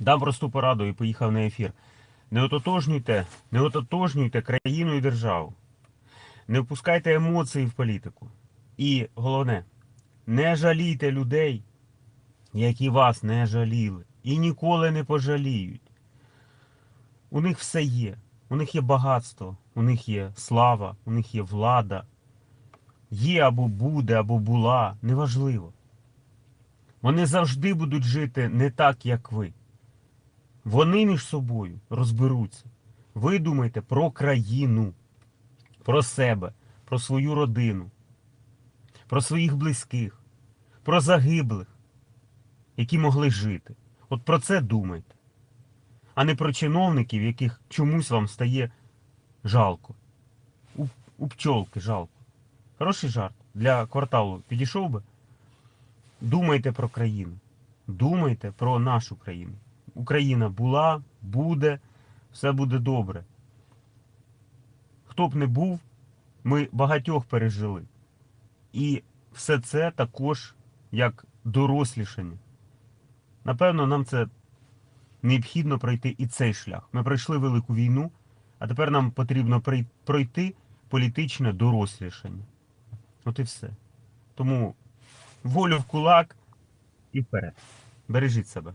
Дам просту пораду і поїхав на ефір. Не ототожнюйте, не ототожнюйте країну і державу. Не впускайте емоції в політику. І головне, не жалійте людей, які вас не жаліли. І ніколи не пожаліють. У них все є. У них є багатство, у них є слава, у них є влада. Є або буде, або була, неважливо. Вони завжди будуть жити не так, як ви. Вони між собою розберуться. Ви думайте про країну, про себе, про свою родину, про своїх близьких, про загиблих, які могли жити. От про це думайте, а не про чиновників, яких чомусь вам стає жалко. У, у пчолки жалко. Хороший жарт. Для кварталу підійшов би. Думайте про країну. Думайте про нашу країну. Україна була, буде, все буде добре. Хто б не був, ми багатьох пережили. І все це також як дорослішання. Напевно, нам це необхідно пройти і цей шлях. Ми пройшли велику війну, а тепер нам потрібно пройти політичне дорослішання. От і все. Тому волю в кулак і вперед. Бережіть себе.